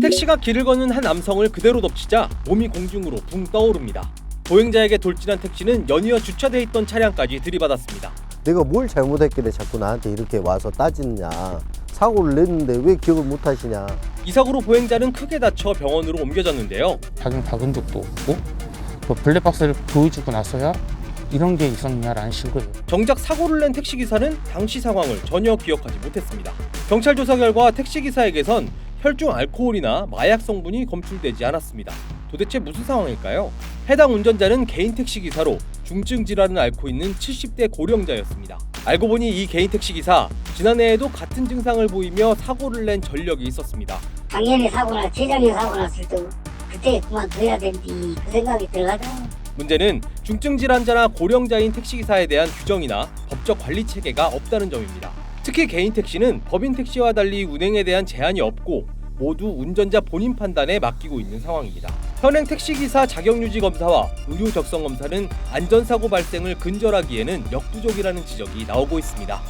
택시가 길을 걷는 한 남성을 그대로 덮치자 몸이 공중으로 붕 떠오릅니다. 보행자에게 돌진한 택시는 연이어 주차돼 있던 차량까지 들이받았습니다. 내가 뭘 잘못했길래 자꾸 나한테 이렇게 와서 따지느냐. 사고를 냈는데 왜 기억을 못 하시냐. 이 사고로 보행자는 크게 다쳐 병원으로 옮겨졌는데요. 자기는 박은 적도 없고 뭐 블랙박스를 보여주고 나서야 이런 게 있었냐라는 식으로 정작 사고를 낸 택시기사는 당시 상황을 전혀 기억하지 못했습니다. 경찰 조사 결과 택시기사에게선 혈중 알코올이나 마약 성분이 검출되지 않았습니다. 도대체 무슨 상황일까요? 해당 운전자는 개인 택시 기사로 중증 질환을 앓고 있는 70대 고령자였습니다. 알고 보니 이 개인 택시 기사 지난해에도 같은 증상을 보이며 사고를 낸 전력이 있었습니다. 작년에 사고나 재작년에 사고 났을 때 그때 그만둬야 된디 그 생각이 들어가죠. 문제는 중증 질환자나 고령자인 택시 기사에 대한 규정이나 법적 관리 체계가 없다는 점입니다. 특히 개인 택시는 법인 택시와 달리 운행에 대한 제한이 없고 모두 운전자 본인 판단에 맡기고 있는 상황입니다. 현행 택시기사 자격유지 검사와 의료 적성 검사는 안전사고 발생을 근절하기에는 역부족이라는 지적이 나오고 있습니다.